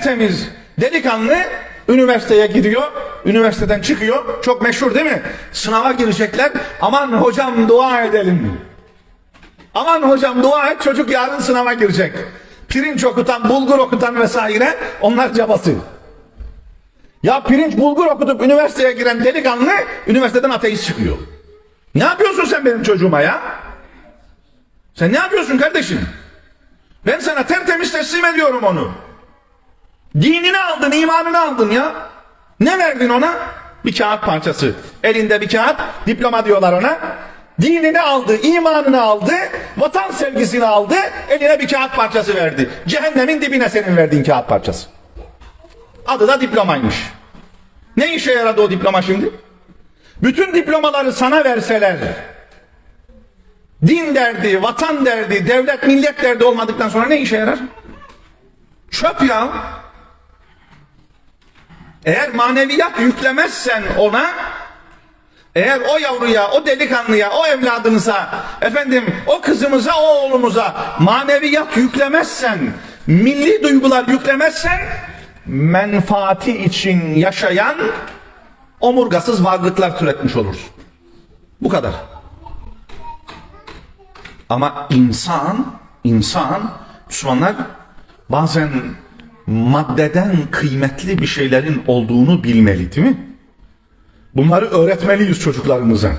tertemiz delikanlı üniversiteye gidiyor. Üniversiteden çıkıyor. Çok meşhur değil mi? Sınava girecekler. Aman hocam dua edelim. Aman hocam dua et çocuk yarın sınava girecek. Pirinç okutan, bulgur okutan vesaire onlar cabası. Ya pirinç bulgur okutup üniversiteye giren delikanlı üniversiteden ateist çıkıyor. Ne yapıyorsun sen benim çocuğuma ya? Sen ne yapıyorsun kardeşim? Ben sana tertemiz teslim ediyorum onu. Dinini aldın, imanını aldın ya. Ne verdin ona? Bir kağıt parçası. Elinde bir kağıt, diploma diyorlar ona. Dinini aldı, imanını aldı, vatan sevgisini aldı, eline bir kağıt parçası verdi. Cehennemin dibine senin verdiğin kağıt parçası. Adı da diplomaymış. Ne işe yaradı o diploma şimdi? Bütün diplomaları sana verseler, din derdi, vatan derdi, devlet, millet derdi olmadıktan sonra ne işe yarar? Çöp ya. Eğer maneviyat yüklemezsen ona, eğer o yavruya, o delikanlıya, o evladınıza, efendim o kızımıza, o oğlumuza maneviyat yüklemezsen, milli duygular yüklemezsen, menfaati için yaşayan omurgasız varlıklar türetmiş oluruz. Bu kadar. Ama insan, insan, Müslümanlar bazen maddeden kıymetli bir şeylerin olduğunu bilmeli değil mi? Bunları öğretmeliyiz çocuklarımıza.